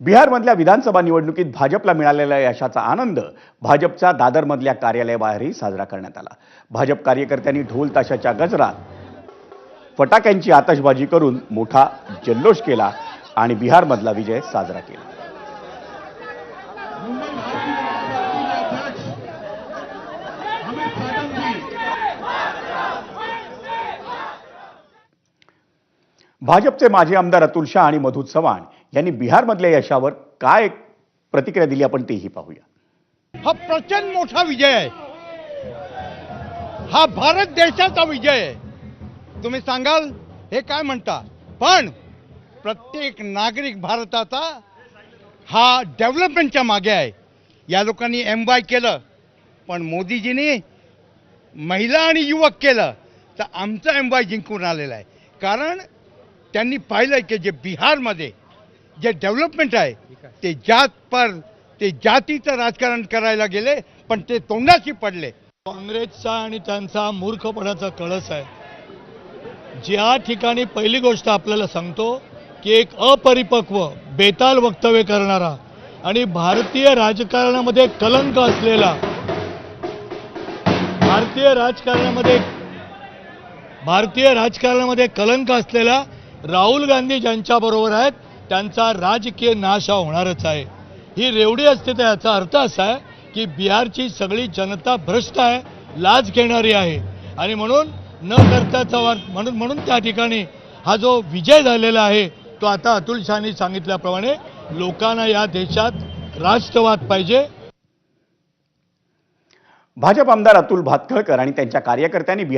बिहारमधल्या विधानसभा निवडणुकीत भाजपला मिळालेल्या यशाचा आनंद भाजपच्या दादरमधल्या कार्यालयाबाहेरही साजरा करण्यात आला. भाजप कार्यकर्त्यांनी ढोल ताशाच्या गजरात फटाक्यांची आतषबाजी करून मोठा जल्लोष केला आणि बिहारमधला विजय साजरा केला. भाजपचे माजी आमदार अतुल शाह आणि मधू चव्हाण यांनी बिहारमधल्या यशावर काय प्रतिक्रिया दिली आपण तेही पाहूया. हा प्रचंड मोठा विजय आहे. हा भारत देशाचा विजय आहे. तुम्ही सांगाल हे काय म्हणता? पण प्रत्येक नागरिक भारताचा हा डेव्हलपमेंटच्या मागे आहे. या लोकांनी एम वाय केलं पण मोदीजींनी महिला आणि युवक केलं तर आमचं एम वाय जिंकून आलेलं आहे. कारण त्यांनी पाहिलं की जे बिहारमध्ये जे डेव्हलपमेंट आहे ते जात पर ते जातीचं राजकारण करायला गेले पण ते तोंडाशी पडले. काँग्रेसचा आणि त्यांचा मूर्खपणाचा कळस आहे. ज्या ठिकाणी पहिली गोष्ट आपल्याला सांगतो की एक अपरिपक्व बेताल वक्तव्य करणारा आणि भारतीय राजकारणामध्ये कलंक असलेला भारतीय राजकारणामध्ये भारतीय राजकारणामध्ये कलंक असलेला राहुल गांधी ज्यांच्याबरोबर आहेत त्यांचा राजकीय नाश हा होणारच आहे. ही रेवडी असते तर याचा अर्थ असा आहे की बिहारची सगळी जनता भ्रष्ट आहे लाज घेणारी आहे. आणि म्हणून न करताचा वा- म्हणून म्हणून त्या ठिकाणी हा जो विजय झालेला आहे तो आता अतुल शहानी सांगितल्याप्रमाणे लोकांना या देशात राष्ट्रवाद पाहिजे. भाजप आमदार अतुल भातखळकर आणि त्यांच्या कार्यकर्त्यांनी